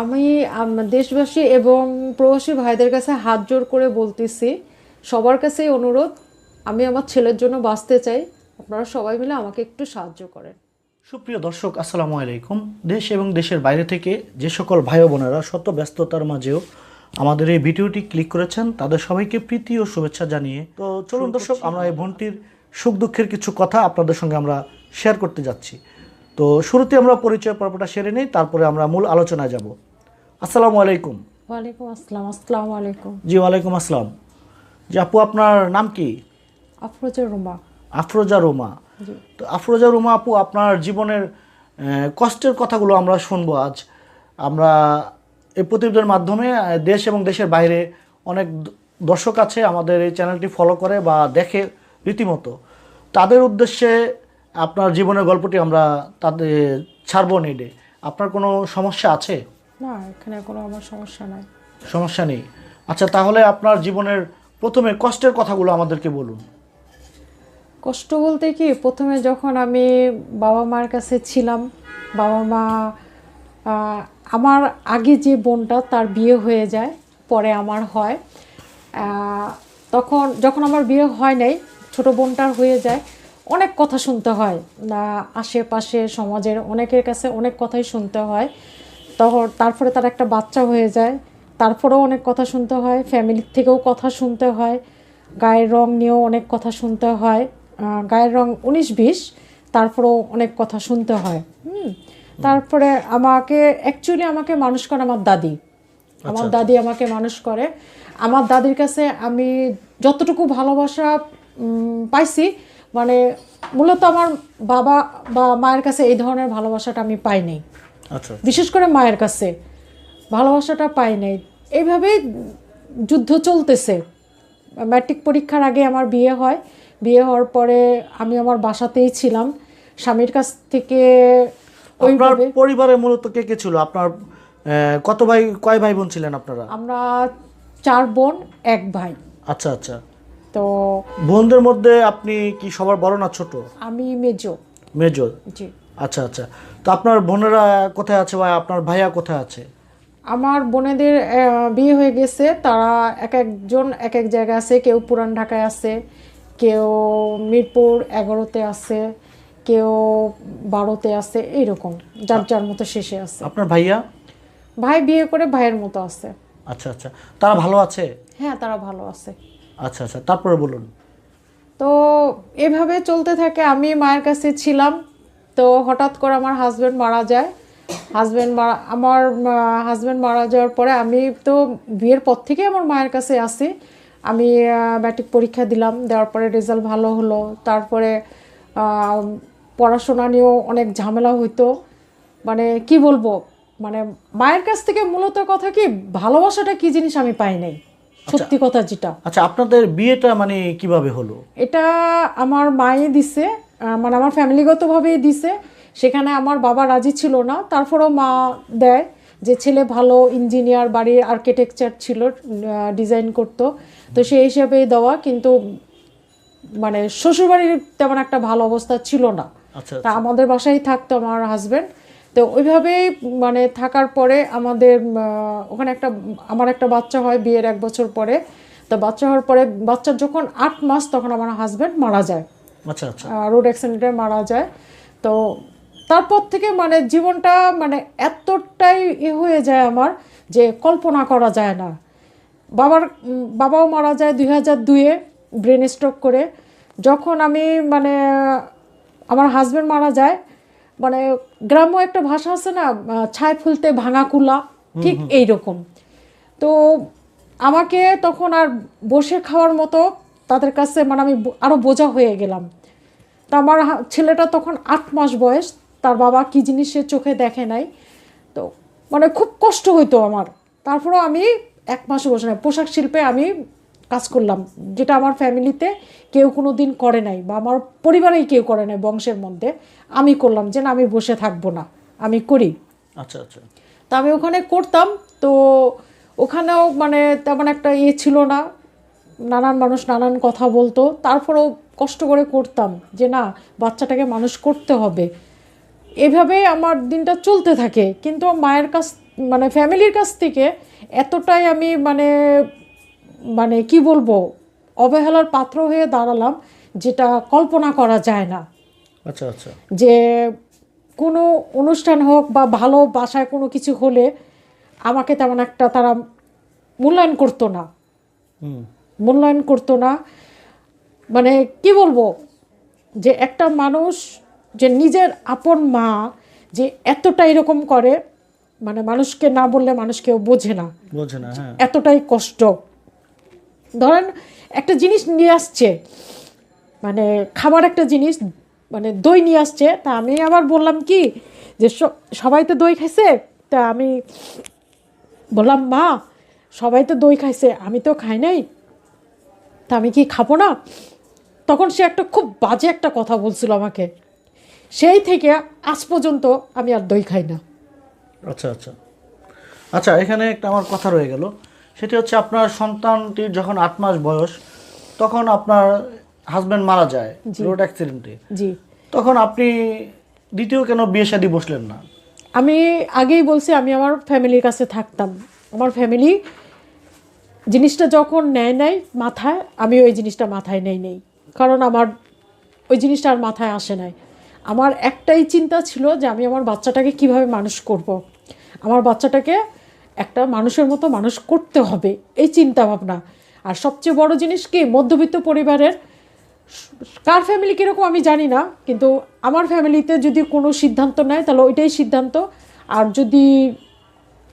আমি দেশবাসী এবং প্রবাসী ভাইদের কাছে হাত জোর করে বলতেছি সবার কাছেই অনুরোধ আমি আমার ছেলের জন্য বাঁচতে চাই। আপনারা সবাই মিলে আমাকে একটু সাহায্য করেন। সুপ্রিয় দর্শক আসসালামু আলাইকুম। দেশ এবং দেশের বাইরে থেকে যে সকল ভাই বোনেরা শত ব্যস্ততার মাঝেও আমাদের এই ভিডিওটি ক্লিক করেছেন তাদের সবাইকে প্রীতি ও শুভেচ্ছা জানিয়ে। তো চলুন দর্শক আমরা এই বোনটির সুখ দুঃখের কিছু কথা আপনাদের সঙ্গে আমরা শেয়ার করতে যাচ্ছি। তো শুরুতে আমরা পরিচয় পর্বটা সেরে নেই তারপরে আমরা মূল আলোচনায় যাব। আসসালামু আলাইকুম। ওয়ালাইকুম আসসালাম আসসালামু আলাইকুম। জি ওয়ালাইকুম আসসালাম। জি আপু আপনার নাম কি? আফরোজা রুমা। আফরোজা রোমা। জি। তো আফরোজা রুমা আপু আপনার জীবনের কষ্টের কথাগুলো আমরা শুনব আজ। আমরা এই প্রতিবেদনের মাধ্যমে দেশ এবং দেশের বাইরে অনেক দর্শক আছে আমাদের এই চ্যানেলটি ফলো করে বা দেখে রীতিমতো। তাদের উদ্দেশ্যে আপনার জীবনের গল্পটি আমরা তাদের ছাড়বো নেডে আপনার কোনো সমস্যা আছে? না এখানে কোনো আমার সমস্যা নাই। সমস্যা নেই। আচ্ছা তাহলে আপনার জীবনের প্রথমে কষ্টের কথাগুলো আমাদেরকে বলুন। কষ্ট বলতে কি প্রথমে যখন আমি বাবা মার কাছে ছিলাম বাবা মা আমার আগে যে বোনটা তার বিয়ে হয়ে যায় পরে আমার হয়। তখন যখন আমার বিয়ে হয় নাই ছোট বোনটার হয়ে যায় অনেক কথা শুনতে হয়। না আশেপাশে সমাজের অনেকের কাছে অনেক কথাই শুনতে হয়। তখন তারপরে তার একটা বাচ্চা হয়ে যায়। তারপরেও অনেক কথা শুনতে হয়। ফ্যামিলির থেকেও কথা শুনতে হয়। গায়ের রং নিয়েও অনেক কথা শুনতে হয়। গায়ের রং উনিশ বিশ তারপরেও অনেক কথা শুনতে হয়। হুম। তারপরে আমাকে অ্যাকচুয়ালি আমাকে মানুষ করে আমার দাদি। আমার দাদি আমাকে মানুষ করে। আমার দাদির কাছে আমি যতটুকু ভালোবাসা পাইছি মানে মূলত আমার বাবা বা মায়ের কাছে এই ধরনের ভালোবাসাটা আমি পাইনি। আচ্ছা। বিশেষ করে মায়ের কাছে ভালোবাসাটা পাই নাই এইভাবেই যুদ্ধ চলতেছে। ম্যাট্রিক পরীক্ষার আগে আমার বিয়ে হয়। বিয়ে হওয়ার পরে আমি আমার বাসাতেই ছিলাম। স্বামীর কাছ থেকে আপনার পরিবারে মূলত কে কে ছিল? আপনার কত ভাই কয় ভাই বোন ছিলেন আপনারা? আমরা চার বোন এক ভাই। আচ্ছা আচ্ছা। তো বোনদের মধ্যে আপনি কি সবার বড় না ছোট? আমি মেজো। মেজর জি। আচ্ছা আচ্ছা। তো আপনার বোনেরা কোথায় আছে বা আপনার ভাইয়া কোথায় আছে? আমার বোনেদের বিয়ে হয়ে গেছে। তারা এক একজন এক এক জায়গায় আছে। কেউ পুরান ঢাকায় আছে কেউ মিরপুর এগারোতে আছে কেউ বারোতে আছে এইরকম। যার যার মতো শেষে আছে। আপনার ভাইয়া? ভাই বিয়ে করে ভাইয়ের মতো আছে। আচ্ছা আচ্ছা। তারা ভালো আছে? হ্যাঁ তারা ভালো আছে। আচ্ছা আচ্ছা তারপরে বলুন। তো এভাবে চলতে থাকে, আমি মায়ের কাছে ছিলাম, তো হঠাৎ করে আমার হাজব্যান্ড মারা যায়। হাজব্যান্ড মারা আমার হাজব্যান্ড মারা যাওয়ার পরে আমি তো বিয়ের পর থেকে আমার মায়ের কাছে আসি। আমি ম্যাট্রিক পরীক্ষা দিলাম, দেওয়ার পরে রেজাল্ট ভালো হলো। তারপরে পড়াশোনা নিয়েও অনেক ঝামেলা হইতো। মানে কি বলব? মানে মায়ের কাছ থেকে মূলত কথা কি, ভালোবাসাটা কি জিনিস আমি পাই নাই। সত্যি কথা যেটা। আচ্ছা আপনাদের বিয়েটা মানে কীভাবে হলো? এটা আমার মায়ে দিছে মানে আমার ফ্যামিলিগতভাবেই দিছে। সেখানে আমার বাবা রাজি ছিল না তারপরেও মা দেয় যে ছেলে ভালো ইঞ্জিনিয়ার বাড়ির আর্কিটেকচার ছিল ডিজাইন করতো। তো সেই হিসাবেই দেওয়া কিন্তু মানে শ্বশুরবাড়ির তেমন একটা ভালো অবস্থা ছিল না। আচ্ছা তা আমাদের বাসায় থাকতো আমার হাজব্যান্ড তো ওইভাবেই মানে থাকার পরে আমাদের ওখানে একটা আমার একটা বাচ্চা হয় বিয়ের এক বছর পরে। তো বাচ্চা হওয়ার পরে বাচ্চার যখন আট মাস তখন আমার হাজব্যান্ড মারা যায়। আচ্ছা আচ্ছা। রোড অ্যাক্সিডেন্টে মারা যায়। তো তারপর থেকে মানে জীবনটা মানে এতটাই এ হয়ে যায় আমার যে কল্পনা করা যায় না। বাবার বাবাও মারা যায় দুই হাজার দুইয়ে ব্রেন স্ট্রোক করে। যখন আমি মানে আমার হাজব্যান্ড মারা যায় মানে গ্রাম্য একটা ভাষা আছে না ছায় ফুলতে ভাঙা কুলা ঠিক এই রকম তো আমাকে তখন আর বসে খাওয়ার মতো তাদের কাছে মানে আমি ব- আরও বোঝা হয়ে গেলাম। তা আমার ছেলেটা তখন আট মাস বয়স তার বাবা কি জিনিস সে চোখে দেখে নাই। তো মানে খুব কষ্ট হইতো আমার। তারপরেও আমি এক মাস বসে নাই। পোশাক শিল্পে আমি কাজ করলাম যেটা আমার ফ্যামিলিতে কেউ কোনো দিন করে নাই বা আমার পরিবারেই কেউ করে নাই বংশের মধ্যে আমি করলাম যে না আমি বসে থাকব না আমি করি। আচ্ছা আচ্ছা। তা আমি ওখানে করতাম তো ওখানেও মানে তেমন একটা ইয়ে ছিল না নানান মানুষ নানান কথা বলতো তারপরেও কষ্ট করে করতাম যে না বাচ্চাটাকে মানুষ করতে হবে। এভাবে আমার দিনটা চলতে থাকে কিন্তু মায়ের কাছ মানে ফ্যামিলির কাছ থেকে এতটাই আমি মানে মানে কি বলব অবহেলার পাত্র হয়ে দাঁড়ালাম যেটা কল্পনা করা যায় না। আচ্ছা আচ্ছা। যে কোনো অনুষ্ঠান হোক বা ভালো বাসায় কোনো কিছু হলে আমাকে তেমন একটা তারা মূল্যায়ন করতো না। মূল্যায়ন করতো না। মানে কি বলব যে একটা মানুষ যে নিজের আপন মা যে এতটা এরকম করে মানে মানুষকে না বললে মানুষ কেউ বোঝে না। বোঝে না হ্যাঁ। এতটাই কষ্ট। ধরেন একটা জিনিস নিয়ে আসছে মানে খাবার একটা জিনিস মানে দই নিয়ে আসছে, তা আমি আবার বললাম কি যে সবাই তো দই খাইছে, তা আমি বললাম, মা, সবাই তো দই খাইছে, আমি তো খাই নাই, তা আমি কি খাব না? তখন সে একটা খুব বাজে একটা কথা বলছিল আমাকে, সেই থেকে আজ পর্যন্ত আমি আর দই খাই না। আচ্ছা আচ্ছা। আচ্ছা এখানে একটা আমার কথা রয়ে গেল। সেটি হচ্ছে আপনার সন্তানটির যখন আট মাস বয়স তখন আপনার হাজব্যান্ড মারা যায়। রোড অ্যাক্সিডেন্টে জি। তখন আপনি দ্বিতীয় কেন বিয়ে শাদী বসলেন না? আমি আগেই বলছি আমি আমার ফ্যামিলির কাছে থাকতাম। আমার ফ্যামিলি জিনিসটা যখন নেয় নেয় মাথায় আমি ওই জিনিসটা মাথায় নেই নেই। কারণ আমার ওই জিনিসটা আর মাথায় আসে নাই। আমার একটাই চিন্তা ছিল যে আমি আমার বাচ্চাটাকে কীভাবে মানুষ করব। আমার বাচ্চাটাকে একটা মানুষের মতো মানুষ করতে হবে, এই চিন্তা ভাবনা আর সবচেয়ে বড় জিনিস কি, মধ্যবিত্ত পরিবারের কার ফ্যামিলি কীরকম আমি জানি না, কিন্তু আমার ফ্যামিলিতে যদি কোনো সিদ্ধান্ত নেয়, তাহলে ওইটাই সিদ্ধান্ত। আর যদি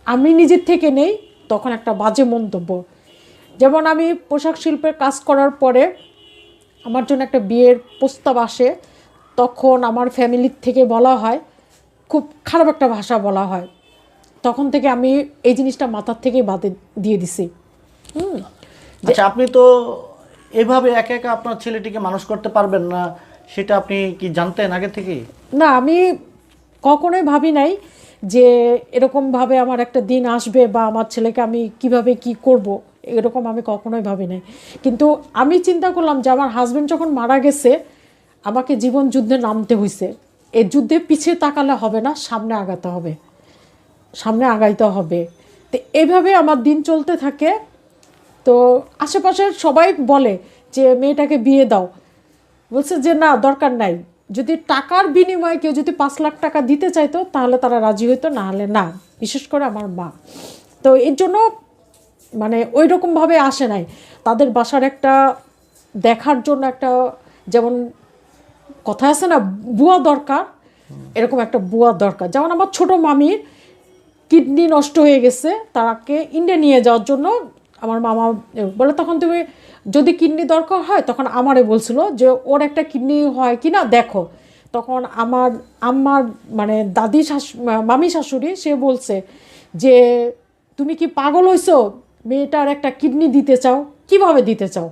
আমি নিজের থেকে নেই, তখন একটা বাজে মন্তব্য। যেমন আমি পোশাক শিল্পের কাজ করার পরে আমার জন্য একটা বিয়ের প্রস্তাব আসে, তখন আমার ফ্যামিলির থেকে বলা হয়, খুব খারাপ একটা ভাষা বলা হয়। তখন থেকে আমি এই জিনিসটা মাথার থেকে বাদে দিয়ে দিছি। আচ্ছা আপনি তো এভাবে একা একা আপনার ছেলেটিকে মানুষ করতে পারবেন না সেটা আপনি কি জানতেন আগে থেকেই? না আমি কখনোই ভাবি নাই যে এরকমভাবে আমার একটা দিন আসবে বা আমার ছেলেকে আমি কীভাবে কি করব এরকম আমি কখনোই ভাবি নাই। কিন্তু আমি চিন্তা করলাম যে আমার হাজব্যান্ড যখন মারা গেছে আমাকে জীবন যুদ্ধে নামতে হয়েছে এই যুদ্ধে পিছিয়ে তাকালে হবে না সামনে আগাতে হবে। সামনে আগাইতে হবে। তো এইভাবে আমার দিন চলতে থাকে। তো আশেপাশের সবাই বলে যে, মেয়েটাকে বিয়ে দাও। বলছে যে, না, দরকার নাই। যদি টাকার বিনিময়ে কেউ যদি পাঁচ লাখ টাকা দিতে চাইতো, তাহলে তারা রাজি হইতো না হলে না। বিশেষ করে আমার মা। তো এর জন্য মানে ওই রকমভাবে আসে নাই। তাদের বাসার একটা দেখার জন্য একটা যেমন কথা আছে না, বুয়া দরকার। এরকম একটা বুয়া দরকার। যেমন আমার ছোট মামির কিডনি নষ্ট হয়ে গেছে, তাকে ইন্ডিয়া নিয়ে যাওয়ার জন্য আমার মামা বলে, তখন তুমি যদি কিডনি দরকার হয়, তখন আমারে বলছিল যে, ওর একটা কিডনি হয় কি না দেখো। তখন আমার আমার মানে দাদি শাশু, মামি শাশুড়ি, সে বলছে যে, তুমি কি পাগল হইছো? মেয়েটার একটা কিডনি দিতে চাও, কীভাবে দিতে চাও?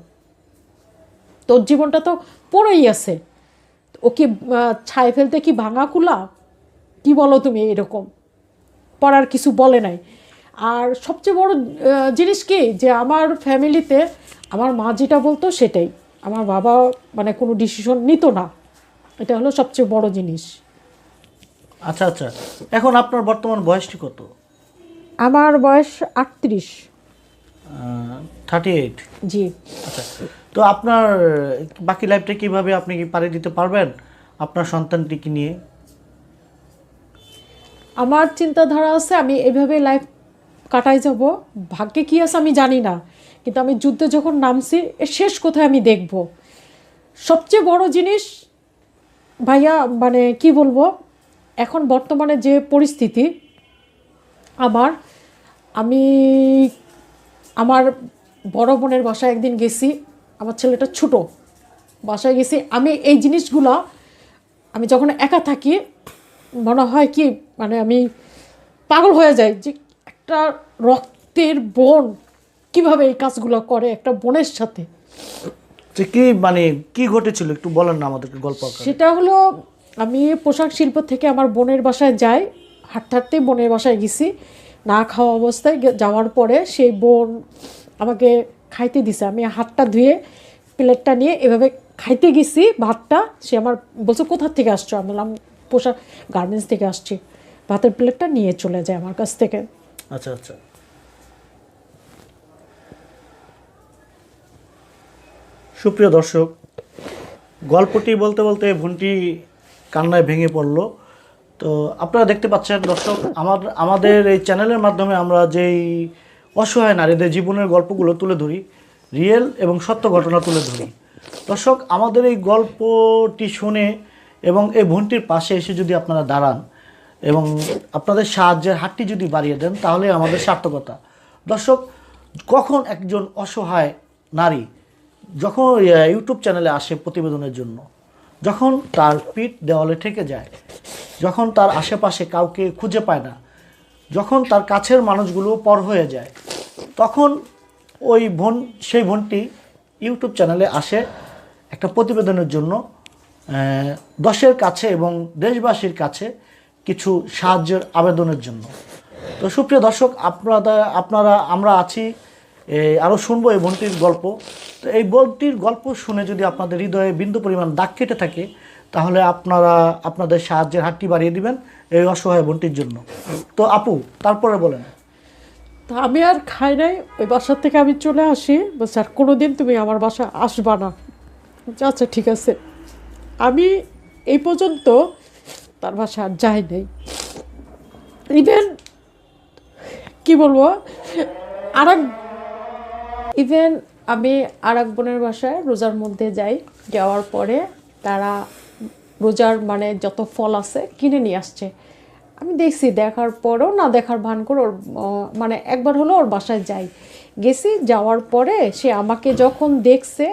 তোর জীবনটা তো পড়েই আছে। ওকে ছাই ফেলতে কি ভাঙা কুলা? কি বলো তুমি এরকম? পড়ার কিছু বলে নাই। আর সবচেয়ে বড় জিনিস কি যে আমার ফ্যামিলিতে আমার মা যেটা বলতো সেটাই। আমার বাবা মানে কোনো ডিসিশন নিত না। এটা হলো সবচেয়ে বড় জিনিস। আচ্ছা আচ্ছা। এখন আপনার বর্তমান বয়সটি কত? আমার বয়স আটত্রিশ। থার্টি এইট জি। আচ্ছা। তো আপনার বাকি লাইফটা কীভাবে আপনি কি পাড়ি দিতে পারবেন? আপনার সন্তানটিকে নিয়ে? আমার চিন্তাধারা আছে, আমি এভাবে লাইফ কাটাই যাব। ভাগ্যে কী আছে আমি জানি না, কিন্তু আমি যুদ্ধে যখন নামছি এর শেষ কোথায় আমি দেখব। সবচেয়ে বড় জিনিস, ভাইয়া মানে কি বলব, এখন বর্তমানে যে পরিস্থিতি, আমার, আমি, আমার বড় বোনের বাসায় একদিন গেছি, আমার ছেলেটা ছোট, বাসায় গেছি, আমি এই জিনিসগুলো, আমি যখন একা থাকি, মনে হয় কি মানে আমি পাগল হয়ে যাই যে একটা রক্তের বোন কীভাবে এই কাজগুলো করে একটা বোনের সাথে। যে কি মানে কি ঘটেছিল একটু বলেন না আমাদেরকে গল্প সেটা হলো আমি পোশাক শিল্প থেকে আমার বোনের বাসায় যাই হাঁটতে হাঁটতেই বোনের বাসায় গেছি না খাওয়া অবস্থায় যাওয়ার পরে সেই বোন আমাকে খাইতে দিছে। আমি হাতটা ধুয়ে প্লেটটা নিয়ে এভাবে খাইতে গেছি ভাতটা। সে আমার বলছে কোথার থেকে আসছো? আমি বললাম পোশাক গার্মেন্টস থেকে আসছি। ভাতের প্লেটটা নিয়ে চলে যায় আমার কাছ থেকে। আচ্ছা আচ্ছা। সুপ্রিয় দর্শক, গল্পটি বলতে বলতে বোনটি কান্নায় ভেঙে পড়ল। তো আপনারা দেখতে পাচ্ছেন দর্শক, আমার, আমাদের এই চ্যানেলের মাধ্যমে আমরা যেই অসহায় নারীদের জীবনের গল্পগুলো তুলে ধরি, রিয়েল এবং সত্য ঘটনা তুলে ধরি। দর্শক, আমাদের এই গল্পটি শুনে এবং এই বোনটির পাশে এসে যদি আপনারা দাঁড়ান এবং আপনাদের সাহায্যের হাতটি যদি বাড়িয়ে দেন, তাহলে আমাদের সার্থকতা। দর্শক, কখন একজন অসহায় নারী যখন ইউটিউব চ্যানেলে আসে প্রতিবেদনের জন্য, যখন তার পিঠ দেওয়ালে ঠেকে যায়, যখন তার আশেপাশে কাউকে খুঁজে পায় না, যখন তার কাছের মানুষগুলো পর হয়ে যায়, তখন ওই বোন, সেই বোনটি ইউটিউব চ্যানেলে আসে একটা প্রতিবেদনের জন্য দশের কাছে এবং দেশবাসীর কাছে কিছু সাহায্যের আবেদনের জন্য। তো সুপ্রিয় দর্শক, আপনারা আপনারা, আমরা আছি আরও শুনব এই বোনটির গল্প। তো এই বোনটির গল্প শুনে যদি আপনাদের হৃদয়ে বিন্দু পরিমাণ দাগ কেটে থাকে, তাহলে আপনারা, আপনাদের সাহায্যের হাতটি বাড়িয়ে দিবেন এই অসহায় বোনটির জন্য। তো আপু, তারপরে বলেন। তা আমি আর খাই নাই, ওই বাসার থেকে আমি চলে আসি। আর কোনো দিন তুমি আমার বাসা আসবা না। আচ্ছা ঠিক আছে। আমি এই পর্যন্ত তার বাসা আর যাই নাই। ইভেন কি বলব আর ইভেন আমি আর এক বোনের বাসায় রোজার মধ্যে যাই, যাওয়ার পরে তারা রোজার মানে যত ফল আছে কিনে নিয়ে আসছে। আমি দেখছি দেখার পরেও না দেখার ভান করে ওর মানে একবার হলো ওর বাসায় যাই। গেছি, যাওয়ার পরে সে আমাকে যখন দেখছে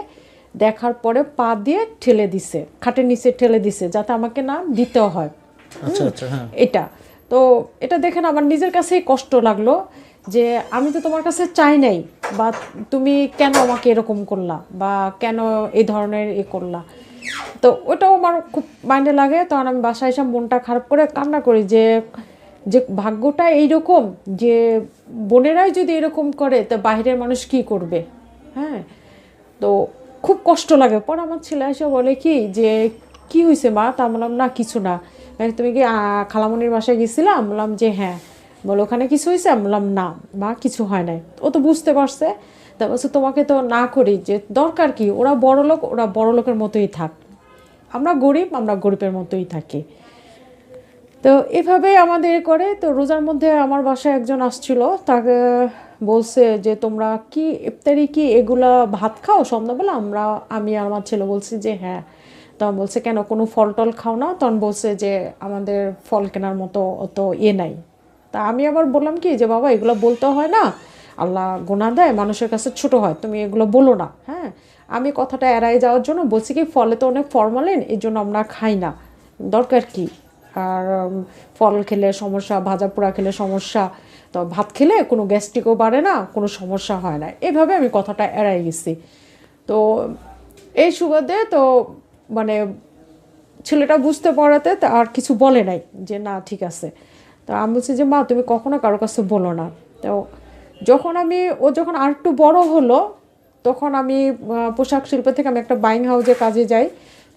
দেখার পরে পা দিয়ে ঠেলে দিছে খাটের নিচে ঠেলে দিছে যাতে আমাকে না দিতে হয়। আচ্ছা আচ্ছা হ্যাঁ। এটা। তো এটা দেখে না আমার নিজের কাছেই কষ্ট লাগল যে আমি তো তোমার কাছে চাই নাই বা তুমি কেন আমাকে এরকম করলা বা কেন এই ধরনের এ করলা? তো ওটাও আমার খুব মাইন্ডে লাগে তখন আমি বাসায় এসে মনটা খারাপ করে কান্না করি যে যে ভাগ্যটা এইরকম যে বোনেরাই যদি এরকম করে তো বাইরের মানুষ কি করবে? হ্যাঁ? তো খুব কষ্ট লাগে। পর আমার ছেলে এসে বলে কি যে, কি হয়েছে মা? তা বললাম, না, কিছু না। তুমি কি খালামনির বাসায় গেছিলাম? বললাম যে হ্যাঁ। বলো, ওখানে কিছু হয়েছে আমি বললাম, না। মা, কিছু হয় নাই। ও তো বুঝতে পারছে। তা বলছে, তোমাকে তো না করি যে, দরকার কি? ওরা বড় লোক, ওরা বড় লোকের মতোই থাক। আমরা গরিব, আমরা গরিবের মতোই থাকি। তো এভাবে আমাদের করে। তো রোজার মধ্যে আমার বাসায় একজন আসছিল। তাকে বলছে যে, তোমরা কি ইফতারি কি এগুলা ভাত খাও? সন্ধ্যাবেলা আমরা, আমি আর আমার ছেলে বলছি যে হ্যাঁ। তখন বলছে, কেন কোনো ফল টল খাও না? তখন বলছে যে, আমাদের ফল কেনার মতো অত ইয়ে নাই। তা আমি আবার বললাম কি যে, বাবা, এগুলো বলতে হয় না। আল্লাহ গোনা দেয়, মানুষের কাছে ছোট হয়, তুমি এগুলো বলো না। হ্যাঁ আমি কথাটা এড়াই যাওয়ার জন্য বলছি কি, ফলে তো অনেক ফরমালিন, এই জন্য আমরা খাই না। দরকার কি? আর ফল খেলে সমস্যা, ভাজা পোড়া খেলে সমস্যা তো ভাত খেলে কোনো গ্যাস্ট্রিকও বাড়ে না, কোনো সমস্যা হয় না। এভাবে আমি কথাটা এড়াই গেছি। তো এই সুবাদে তো মানে ছেলেটা বুঝতে পারাতে আর কিছু বলে নাই যে না, ঠিক আছে। তো আমি বলছি যে, মা, তুমি কখনো কারও কাছে বলো না। তো যখন আমি, ও যখন আর একটু বড় হলো, তখন আমি পোশাক শিল্প থেকে আমি একটা বাইং হাউসে কাজে যাই।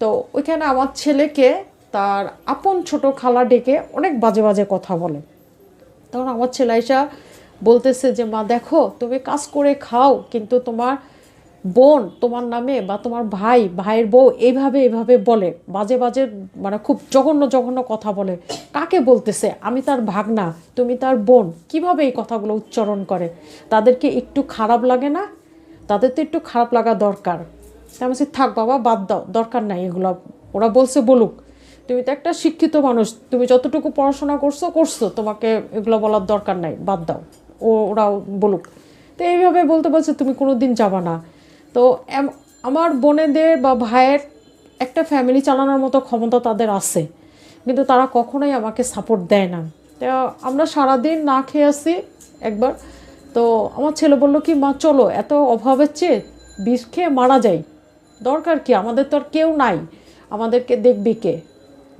তো ওইখানে আমার ছেলেকে তার আপন ছোট খালা ডেকে অনেক বাজে বাজে কথা বলে। তখন আমার ছেলে বলতেছে যে, মা, দেখো, তুমি কাজ করে খাও, কিন্তু তোমার বোন তোমার নামে বা তোমার ভাই, ভাইয়ের বউ এইভাবে এইভাবে বলে। বাজে বাজে মানে খুব জঘন্য জঘন্য কথা বলে। কাকে বলতেছে? আমি তার ভাগনা, তুমি তার বোন। কীভাবে এই কথাগুলো উচ্চারণ করে? তাদেরকে একটু খারাপ লাগে না? তাদের তো একটু খারাপ লাগা দরকার। আমি থাক বাবা, বাদ দাও, দরকার নাই এগুলো। ওরা বলছে, বলুক। তুমি তো একটা শিক্ষিত মানুষ, তুমি যতটুকু পড়াশোনা করছ করছ, তোমাকে এগুলো বলার দরকার নাই, বাদ দাও, ও, ওরাও বলুক। তো এইভাবে বলতে বলছে, তুমি কোনো দিন যাবা না। তো আমার বোনেদের বা ভাইয়ের একটা ফ্যামিলি চালানোর মতো ক্ষমতা তাদের আছে, কিন্তু তারা কখনোই আমাকে সাপোর্ট দেয় না। তো আমরা সারাদিন না খেয়ে আসি একবার। তো আমার ছেলে বলল কি, মা, চলো, এত অভাবের চেয়ে বিষ খেয়ে মারা যাই। দরকার কি? আমাদের তো আর কেউ নাই। আমাদেরকে দেখবি কে?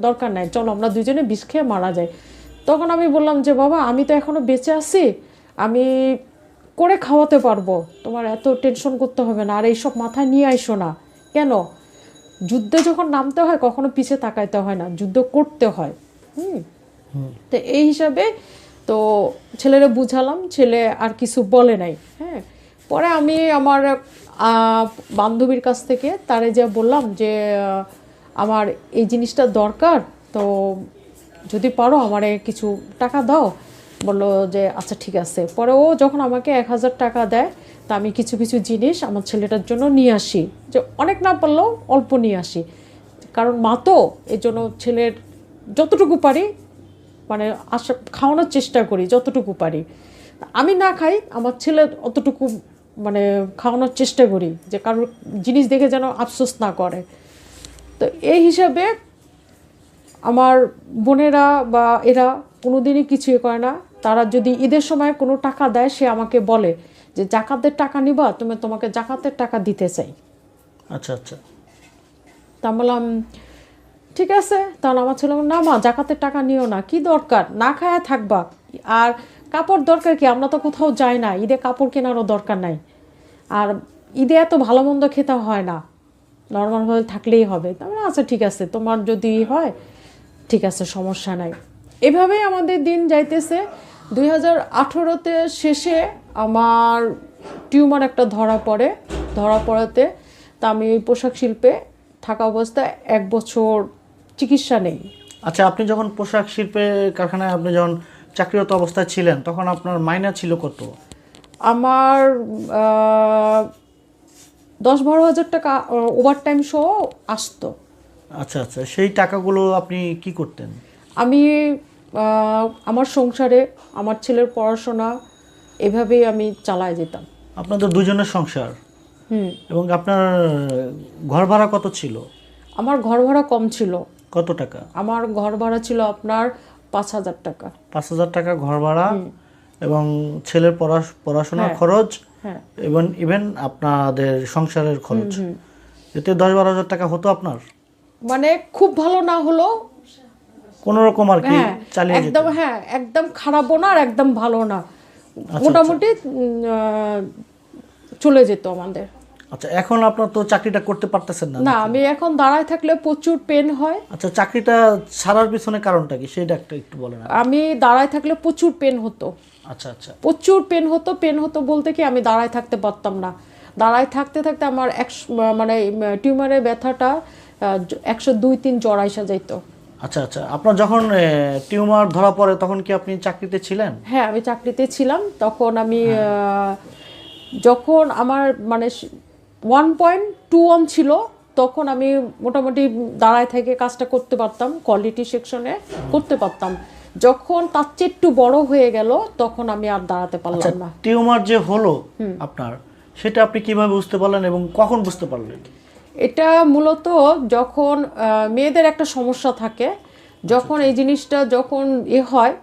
দরকার নাই। চলো আমরা দুজনে বিষ খেয়ে মারা যাই। তখন আমি বললাম যে বাবা আমি তো এখনও বেঁচে আছি। আমি করে খাওয়াতে পারব। তোমার এত টেনশন করতে হবে না। আর এইসব মাথায় নিয়ে আইসো না। কেন? যুদ্ধে যখন নামতে হয় কখনো পিছে তাকাইতে হয় না। যুদ্ধ করতে হয়। হুম? তো এই হিসাবে তো ছেলেরা বুঝালাম। ছেলে আর কিছু বলে নাই। হ্যাঁ? পরে আমি আমার বান্ধবীর কাছ থেকে তারে যে বললাম যে আমার এই জিনিসটা দরকার, তো যদি পারো আমারে কিছু টাকা দাও। বলল যে আচ্ছা ঠিক আছে। পরে ও যখন আমাকে এক হাজার টাকা দেয়, তা আমি কিছু কিছু জিনিস আমার ছেলেটার জন্য নিয়ে আসি। যে, অনেক না পারলেও অল্প নিয়ে আসি। কারণ মা তো, এই জন্য ছেলের যতটুকু পারি মানে আশা, খাওয়ানোর চেষ্টা করি, যতটুকু পারি। আমি না খাই, আমার ছেলে অতটুকু মানে খাওয়ানোর চেষ্টা করি। যে, কারোর জিনিস দেখে যেন আফসোস না করে। তো এই হিসাবে আমার বোনেরা বা এরা কোনো দিনই কিছুই করে না। তারা যদি ঈদের সময় কোনো টাকা দেয় সে আমাকে বলে যে জাকাতের টাকা নিবা তুমি তোমাকে জাকাতের টাকা দিতে চাই। আচ্ছা আচ্ছা। তা বললাম ঠিক আছে। তাহলে আমার ছেলে না মা জাকাতের টাকা নিও না কি দরকার? না খায়া থাকবা। আর কাপড় দরকার কি? আমরা তো কোথাও যাই না ঈদে কাপড় কেনারও দরকার নাই। আর ঈদে এত ভালো মন্দ খেতে হয় না। নর্মালভাবে থাকলেই হবে। তাহলে আচ্ছা ঠিক আছে তোমার যদি হয় ঠিক আছে সমস্যা নাই। এভাবেই আমাদের দিন যাইতেছে। দুই হাজার আঠেরোতে শেষে আমার টিউমার একটা ধরা পড়ে। ধরা পড়াতে তা আমি পোশাক শিল্পে থাকা অবস্থায় এক বছর চিকিৎসা নেই। আচ্ছা আপনি যখন পোশাক শিল্পে কারখানায় আপনি যখন চাকরিরত অবস্থায় ছিলেন তখন আপনার মাইনা ছিল কত? আমার দশ বারো হাজার টাকা ওভার টাইম সহ আসতো। আচ্ছা আচ্ছা সেই টাকাগুলো আপনি কি করতেন? আমি আমার সংসারে আমার ছেলের পড়াশোনা এভাবেই আমি চালায় যেতাম। আপনাদের দুজনের সংসার? হুম। এবং আপনার ঘর ভাড়া কত ছিল? আমার ঘর ভাড়া কম ছিল। কত টাকা? আমার ঘর ভাড়া ছিল আপনার পাঁচ হাজার টাকা। পাঁচ হাজার টাকা ঘর ভাড়া এবং ছেলের পড়া পড়াশোনার খরচ হ্যাঁ এবং ইভেন আপনাদের সংসারের খরচ। এতে দশ বারো হাজার টাকা হতো আপনার? মানে খুব ভালো না হলো কোনো রকম আর কি হ্যাঁ চালিয়ে যেত। একদম হ্যাঁ একদম খারাপও না আর একদম ভালো না। আচ্ছা, মোটামুটি চলে যেত আমাদের। আচ্ছা এখন আপনার তো চাকরিটা করতে পারতেছেন না না আমি এখন দাঁড়ায় থাকলে প্রচুর পেন হয়। আচ্ছা চাকরিটা ছাড়ার পিছনে কারণটা কি? সেটা একটা একটু বলেন আমি দাঁড়ায় থাকলে প্রচুর পেন হতো। আচ্ছা আচ্ছা। প্রচুর পেন হতো পেন হতো বলতে কি আমি দাঁড়ায় থাকতে পারতাম না। দাঁড়ায় থাকতে থাকতে আমার একশো মানে টিউমারের ব্যথাটা একশো দুই তিন জ্বর আইসা যাইতো। আচ্ছা আচ্ছা। আপনার যখন টিউমার ধরা পড়ে তখন কি আপনি চাকরিতে ছিলেন? হ্যাঁ আমি চাকরিতে ছিলাম। তখন আমি যখন আমার মানে ওয়ান পয়েন্ট টু ওয়ান ছিল তখন আমি মোটামুটি দাঁড়ায় থেকে কাজটা করতে পারতাম কোয়ালিটি সেকশনে করতে পারতাম। যখন তার চেয়ে একটু বড় হয়ে গেল তখন আমি আর দাঁড়াতে আচ্ছা পারলাম না। টিউমার যে হলো আপনার সেটা আপনি কীভাবে বুঝতে পারলেন এবং কখন বুঝতে পারলেন? এটা মূলত যখন মেয়েদের একটা সমস্যা থাকে যখন এই জিনিসটা যখন এ হয়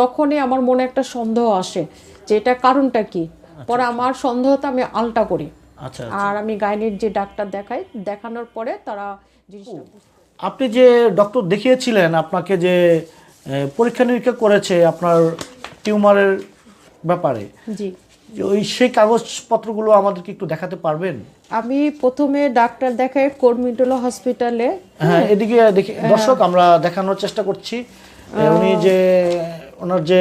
তখনই আমার মনে একটা সন্দেহ আসে যে এটা কারণটা কি? পরে আমার সন্দেহটা আমি আলটা করি। আচ্ছা আর আমি গাইনির যে ডাক্তার দেখাই দেখানোর পরে তারা জিনিসটা আপনি যে ডক্টর দেখিয়েছিলেন আপনাকে যে পরীক্ষা নিরীক্ষা করেছে আপনার টিউমারের ব্যাপারে। জি। ওই সেই কাগজপত্রগুলো আমাদেরকে একটু দেখাতে পারবেন? আমি প্রথমে ডাক্তার দেখাই কর্মিটোলা হসপিটালে। হ্যাঁ এদিকে দেখি দর্শক আমরা দেখানোর চেষ্টা করছি। উনি যে ওনার যে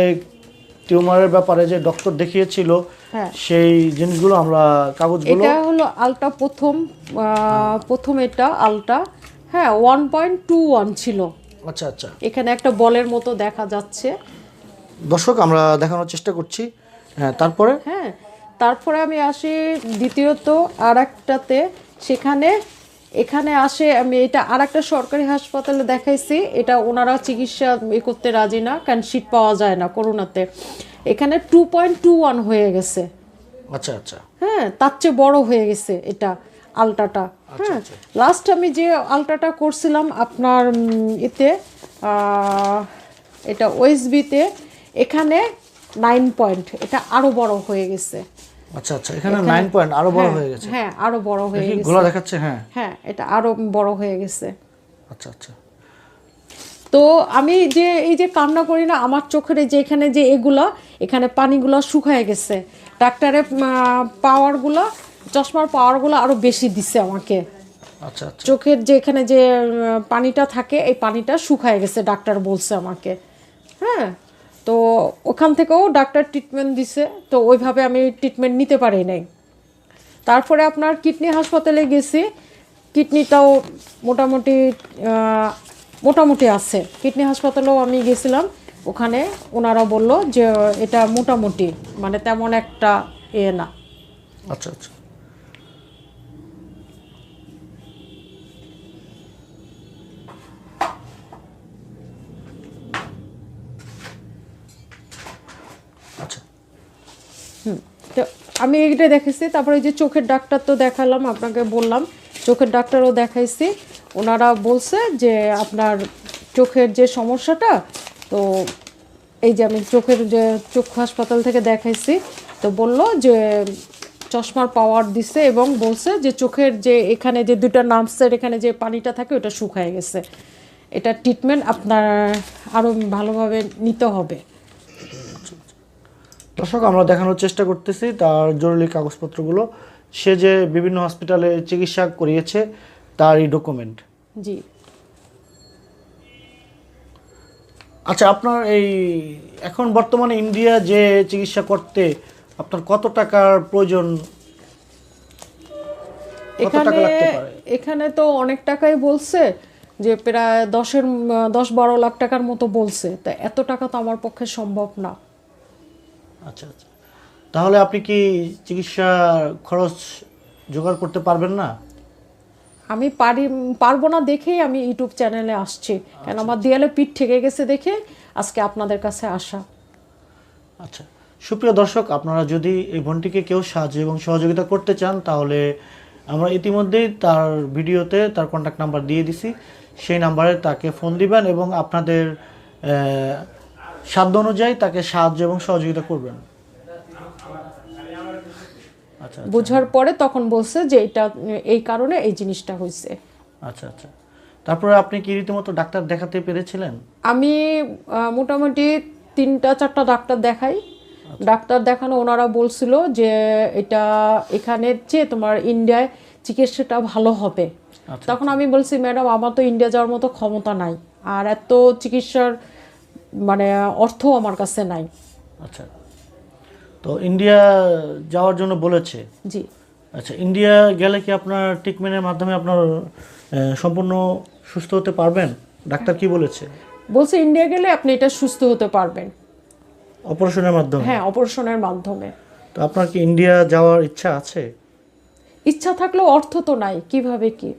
টিউমারের ব্যাপারে যে ডক্টর দেখিয়েছিল হ্যাঁ। সেই জিনিসগুলো আমরা কাগজগুলো এটা হলো আলটা প্রথম প্রথম এটা আলটা হ্যাঁ ওয়ান পয়েন্ট টু ওয়ান ছিল। আচ্ছা আচ্ছা। এখানে একটা বলের মতো দেখা যাচ্ছে। দর্শক আমরা দেখানোর চেষ্টা করছি। হ্যাঁ তারপরে? হ্যাঁ তারপরে আমি আসি দ্বিতীয়ত আর একটাতে সেখানে এখানে আসে আমি এটা আর একটা সরকারি হাসপাতালে দেখাইছি। এটা ওনারা চিকিৎসা এ করতে রাজি না কারণ সিট পাওয়া যায় না করোনাতে। এখানে টু পয়েন্ট টু ওয়ান হয়ে গেছে। আচ্ছা আচ্ছা। হ্যাঁ তার চেয়ে বড় হয়ে গেছে এটা। আলটাটা হ্যাঁ লাস্ট আমি যে আলটাটা করছিলাম আপনার এতে এটা ওএসবিতে এখানে নাইন পয়েন্ট এটা আরও বড় হয়ে গেছে। আচ্ছা আচ্ছা এখানে নাইন পয়েন্ট আরও বড় হ্যাঁ, হয়ে গেছে। হ্যাঁ আরও বড় হয়ে গেছে। গোলা দেখাচ্ছে হ্যাঁ। হ্যাঁ এটা আরও বড় হয়ে গেছে। আচ্ছা আচ্ছা। তো আমি যে এই যে কান্না করি না আমার চোখের যে এখানে যে এগুলা এখানে পানিগুলো শুকায় গেছে। ডাক্তারের পাওয়ারগুলো চশমার পাওয়ারগুলো আরও বেশি দিছে আমাকে। আচ্ছা আচ্ছা। চোখের যে এখানে যে পানিটা থাকে এই পানিটা শুকায় গেছে ডাক্তার বলছে আমাকে। হ্যাঁ? তো ওখান থেকেও ডাক্তার ট্রিটমেন্ট দিছে তো ওইভাবে আমি ট্রিটমেন্ট নিতে পারি নাই। তারপরে আপনার কিডনি হাসপাতালে গেছি কিডনিটাও মোটামুটি মোটামুটি আছে। কিডনি হাসপাতালেও আমি গেছিলাম ওখানে ওনারা বলল যে এটা মোটামুটি মানে তেমন একটা এ না। আচ্ছা আচ্ছা। আচ্ছা। তো আমি এইটা দেখেছি তারপরে যে চোখের ডাক্তার তো দেখালাম, আপনাকে বললাম, চোখের ডাক্তারও দেখাইছি। ওনারা বলছে যে আপনার চোখের যে সমস্যাটা, তো এই যে আমি চোখের যে চক্ষু হাসপাতাল থেকে দেখাইছি, তো বলল যে চশমার পাওয়ার দিছে এবং বলছে যে চোখের যে এখানে যে দুটো নার্ভসের এখানে যে পানিটা থাকে, ওটা শুকায় গেছে। এটা ট্রিটমেন্ট আপনার আরও ভালোভাবে নিতে হবে। দর্শক আমরা দেখানোর চেষ্টা করতেছি তার জরুরি কাগজপত্রগুলো। সে যে বিভিন্ন হসপিটালে চিকিৎসা করিয়েছে তার এই ডকুমেন্ট জি। আচ্ছা আপনার এই এখন বর্তমানে ইন্ডিয়া যে চিকিৎসা করতে আপনার কত টাকার প্রয়োজন? এখানে এখানে তো অনেক টাকাই বলছে যে প্রায় দশের দশ বারো লাখ টাকার মতো বলছে। তা এত টাকা তো আমার পক্ষে সম্ভব না। আচ্ছা আচ্ছা। তাহলে আপনি কি চিকিৎসা খরচ জোগাড় করতে পারবেন না? আমি পারি পারব না দেখেই আমি ইউটিউব চ্যানেলে আসছি। কেন আমার দেয়ালে পিঠ ঠেকে গেছে দেখে আজকে আপনাদের কাছে আসা। আচ্ছা। সুপ্রিয় দর্শক আপনারা যদি এই বোনটিকে কেউ সাহায্য এবং সহযোগিতা করতে চান তাহলে আমরা ইতিমধ্যেই তার ভিডিওতে তার কন্ট্যাক্ট নাম্বার দিয়ে দিছি। সেই নাম্বারে তাকে ফোন দিবেন এবং আপনাদের সাধ্য অনুযায়ী তাকে সাহায্য এবং সহযোগিতা করবেন। আচ্ছা বোঝার পরে তখন বলছে যে এটা এই কারণে এই জিনিসটা হয়েছে আচ্ছা আচ্ছা। তারপরে আপনি কি রীতিমতো ডাক্তার দেখাতে পেরেছিলেন? আমি মোটামুটি তিনটা চারটা ডাক্তার দেখাই। ডাক্তার দেখানো ওনারা বলছিল যে এটা এখানে চেয়ে তোমার ইন্ডিয়ায় চিকিৎসাটা ভালো হবে। আচ্ছা, তখন আমি বলছি ম্যাডাম আমার তো ইন্ডিয়া যাওয়ার মতো ক্ষমতা নাই। আর এত চিকিৎসার মানে অর্থ আমার কাছে নাই। আচ্ছা। তো ইন্ডিয়া যাওয়ার জন্য বলেছে। জি। আচ্ছা ইন্ডিয়া গেলে কি আপনার ট্রিটমেন্টের মাধ্যমে আপনার সম্পূর্ণ সুস্থ হতে পারবেন? ডাক্তার কি বলেছে? বলছে ইন্ডিয়া গেলে আপনি এটা সুস্থ হতে পারবেন। অপারেশনের মাধ্যমে? হ্যাঁ অপারেশনের মাধ্যমে। তো আপনার কি ইন্ডিয়া যাওয়ার ইচ্ছা আছে? ইচ্ছা থাকলেও অর্থ তো নাই কীভাবে কি?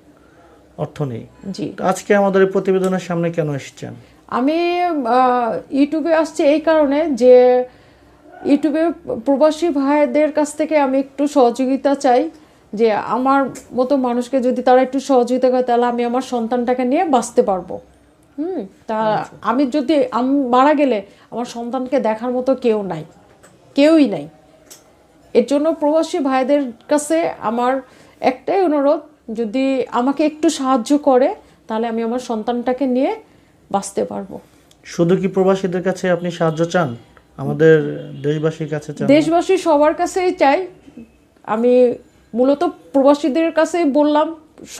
অর্থ নেই। জি। আজকে আমাদের প্রতিবেদনের সামনে কেন এসেছেন? আমি ইউটিউবে আসছি এই কারণে যে ইউটিউবে প্রবাসী ভাইদের কাছ থেকে আমি একটু সহযোগিতা চাই, যে আমার মতো মানুষকে যদি তারা একটু সহযোগিতা করে, তাহলে আমি আমার সন্তানটাকে নিয়ে বাঁচতে পারব। হুম, তা আমি যদি, আমি মারা গেলে আমার সন্তানকে দেখার মতো কেউ নাই, কেউই নাই। এর জন্য প্রবাসী ভাইদের কাছে আমার একটাই অনুরোধ, যদি আমাকে একটু সাহায্য করে, তাহলে আমি আমার সন্তানটাকে নিয়ে বাঁচতে পারব। শুধু কি প্রবাসীদের কাছে আপনি সাহায্য চান? আমাদের দেশবাসীর কাছে চান দেশবাসী সবার কাছেই চাই। আমি মূলত প্রবাসীদের কাছেই বললাম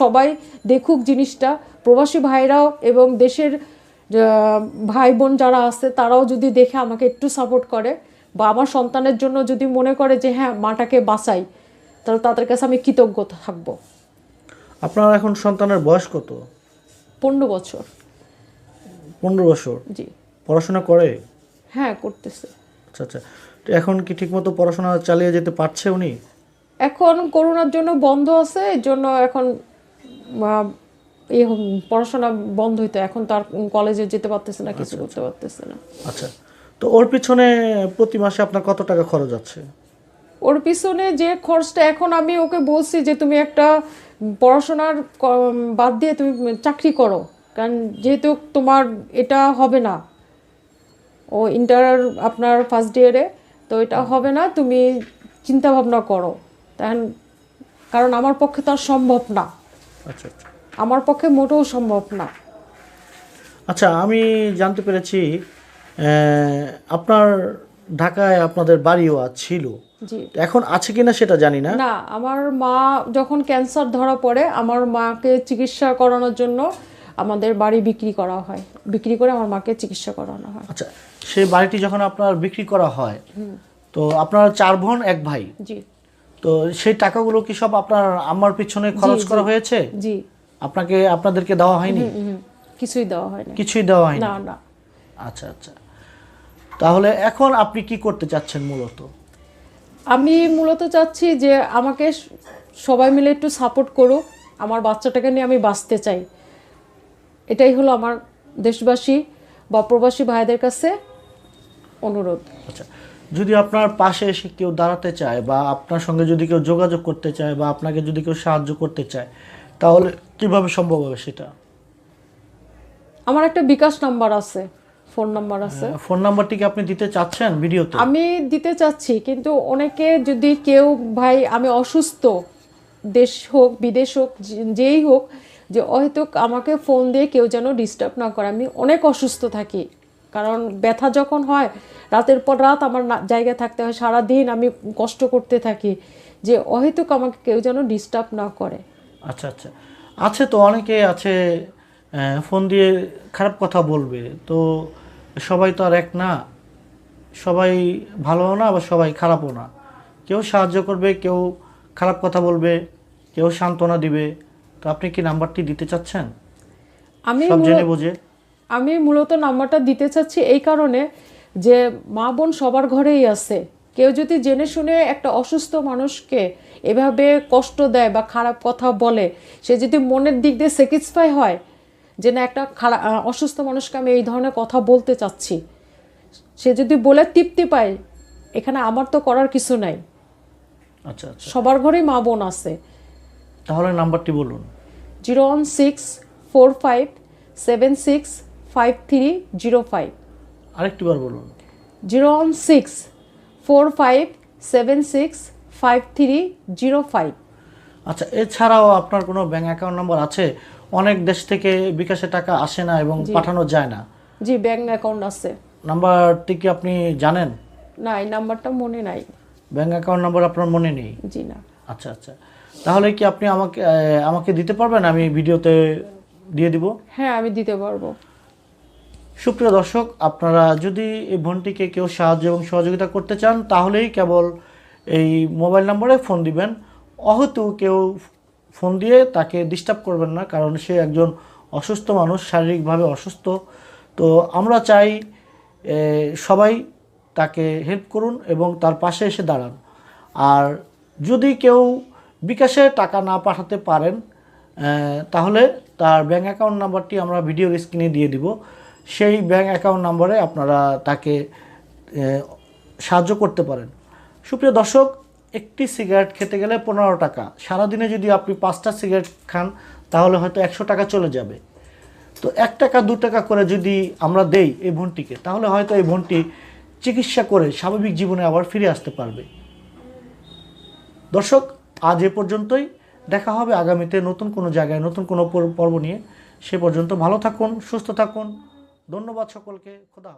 সবাই দেখুক জিনিসটা। প্রবাসী ভাইরাও এবং দেশের ভাই বোন যারা আছে তারাও যদি দেখে আমাকে একটু সাপোর্ট করে বা আমার সন্তানের জন্য যদি মনে করে যে হ্যাঁ মাটাকে বাঁচাই তাহলে তাদের কাছে আমি কৃতজ্ঞ থাকব। আপনার এখন সন্তানের বয়স কত? পনেরো বছর। পনেরো বছর? জি। পড়াশোনা করে? হ্যাঁ করতেছে। আচ্ছা আচ্ছা। তো এখন কি ঠিকমতো পড়াশোনা চালিয়ে যেতে পারছে উনি? এখন করোনার জন্য বন্ধ আছে এর জন্য এখন আহ, এ পড়াশোনা বন্ধ হইতো। এখন তার কলেজে যেতে পারতেছে না কিছু করতে পারতেছে না। আচ্ছা। তো ওর পিছনে প্রতি মাসে আপনার কত টাকা খরচ আছে? ওর পিছনে যে খরচটা এখন আমি ওকে বলছি যে তুমি একটা পড়াশোনার বাদ দিয়ে তুমি চাকরি করো। কারণ যেহেতু তোমার এটা হবে না। ও ইন্টার আপনার ফার্স্ট ইয়ারে তো এটা হবে না তুমি চিন্তা ভাবনা করো। তখন কারণ আমার পক্ষে তো সম্ভব না। আচ্ছা আচ্ছা। আমার পক্ষে মোটেও সম্ভব না। আচ্ছা আমি জানতে পেরেছি আপনার ঢাকায় আপনাদের বাড়িও ছিল। এখন আছে কিনা সেটা জানি না। না আমার মা যখন ক্যান্সার ধরা পড়ে আমার মাকে চিকিৎসা করানোর জন্য আমাদের বাড়ি বিক্রি করা হয়। বিক্রি করে আমার মাকে চিকিৎসা করানো হয়। আচ্ছা সেই বাড়িটি যখন আপনার বিক্রি করা হয় তো আপনার চার বোন এক ভাই? জি। তো সেই টাকাগুলো কি সব আপনার আম্মার পিছনে খরচ করা হয়েছে? জি। আপনাকে আপনাদেরকে দেওয়া হয়নি? কিছুই দেওয়া হয়নি। কিছুই দেওয়া হয়নি? না না। আচ্ছা আচ্ছা। তাহলে এখন আপনি কি করতে চাচ্ছেন মূলত? আমি মূলত চাচ্ছি যে আমাকে সবাই মিলে একটু সাপোর্ট করুক। আমার বাচ্চাটাকে নিয়ে আমি বাঁচতে চাই। এটাই হলো আমার দেশবাসী বা প্রবাসী ভাইদের কাছে অনুরোধ। আচ্ছা যদি আপনার পাশে এসে কেউ দাঁড়াতে চায় বা আপনার সঙ্গে যদি কেউ যোগাযোগ করতে চায় বা আপনাকে যদি কেউ সাহায্য করতে চায় তাহলে কীভাবে সম্ভব হবে সেটা? আমার একটা বিকাশ নাম্বার আছে ফোন নাম্বার আছে। ফোন নাম্বারটি কি আপনি দিতে চাচ্ছেন ভিডিওতে? আমি দিতে চাচ্ছি কিন্তু অনেকে যদি কেউ ভাই আমি অসুস্থ দেশ হোক বিদেশ হোক যেই হোক যে হয়তো আমাকে ফোন দিয়ে কেউ যেন ডিস্টার্ব না করে। আমি অনেক অসুস্থ থাকি। কারণ ব্যথা যখন হয়, রাতের পর রাত আমার জায়গায় থাকতে হয়। সারা দিন আমি কষ্ট করতে থাকি। যে অহেতুক আমাকে কেউ যেন ডিস্টার্ব না করে। আচ্ছা আচ্ছা। আছে তো, অনেকে আছে ফোন দিয়ে খারাপ কথা বলবে। তো সবাই তো আর এক না। সবাই ভালোও না বা সবাই খারাপও না। কেউ সাহায্য করবে, কেউ খারাপ কথা বলবে, কেউ সান্ত্বনা দিবে। তো আপনি কি নাম্বারটি দিতে চাচ্ছেন? আমি সব জেনে বুঝে। আমি মূলত নাম্বারটা দিতে চাচ্ছি এই কারণে যে মা বোন সবার ঘরেই আছে। কেউ যদি জেনে শুনে একটা অসুস্থ মানুষকে এভাবে কষ্ট দেয় বা খারাপ কথা বলে সে যদি মনের দিক দিয়ে স্যাটিসফাই হয় যে না একটা খারাপ অসুস্থ মানুষকে আমি এই ধরনের কথা বলতে চাচ্ছি সে যদি বলে তৃপ্তি পায় এখানে আমার তো করার কিছু নাই। আচ্ছা আচ্ছা। সবার ঘরেই মা বোন আছে। তাহলে নাম্বারটি বলুন। Zero one six four five seven six five three zero five. আরেকটি বার বলুন। Zero one six four five seven six five three zero five. আচ্ছা এছাড়াও আপনার কোনো ব্যাংক অ্যাকাউন্ট নাম্বার আছে? অনেক দেশ থেকে বিকাশে টাকা আসে না এবং পাঠানো যায় না। জি ব্যাঙ্ক অ্যাকাউন্ট আছে। নাম্বারটি কি আপনি জানেন? না এই নাম্বারটা মনে নাই। ব্যাংক অ্যাকাউন্ট নাম্বার আপনার মনে নেই? জি না। আচ্ছা আচ্ছা। তাহলে কি আপনি আমাকে আমাকে দিতে পারবেন? আমি ভিডিওতে দিয়ে দিব। হ্যাঁ আমি দিতে পারব। সুপ্রিয় দর্শক আপনারা যদি এই বোনটিকে কেউ সাহায্য এবং সহযোগিতা করতে চান তাহলেই কেবল এই মোবাইল নম্বরে ফোন দিবেন। অহেতু কেউ ফোন দিয়ে তাকে ডিস্টার্ব করবেন না কারণ সে একজন অসুস্থ মানুষ শারীরিকভাবে অসুস্থ। তো আমরা চাই সবাই তাকে হেল্প করুন এবং তার পাশে এসে দাঁড়ান। আর যদি কেউ বিকাশে টাকা না পাঠাতে পারেন তাহলে তার ব্যাঙ্ক অ্যাকাউন্ট নাম্বারটি আমরা ভিডিওর স্ক্রিনে দিয়ে দিব। সেই ব্যাঙ্ক অ্যাকাউন্ট নাম্বারে আপনারা তাকে সাহায্য করতে পারেন। সুপ্রিয় দর্শক, একটি সিগারেট খেতে গেলে পনেরো টাকা। সারাদিনে যদি আপনি পাঁচটা সিগারেট খান, তাহলে হয়তো একশো টাকা চলে যাবে। তো এক টাকা, দু টাকা করে যদি আমরা দেই এই বোনটিকে তাহলে হয়তো এই বোনটি চিকিৎসা করে স্বাভাবিক জীবনে আবার ফিরে আসতে পারবে। দর্শক আজ এ পর্যন্তই। দেখা হবে আগামীতে নতুন কোনো জায়গায়, নতুন কোনো পর- পর্ব নিয়ে। সে পর্যন্ত ভালো থাকুন, সুস্থ থাকুন। ধন্যবাদ সকলকে। খোদা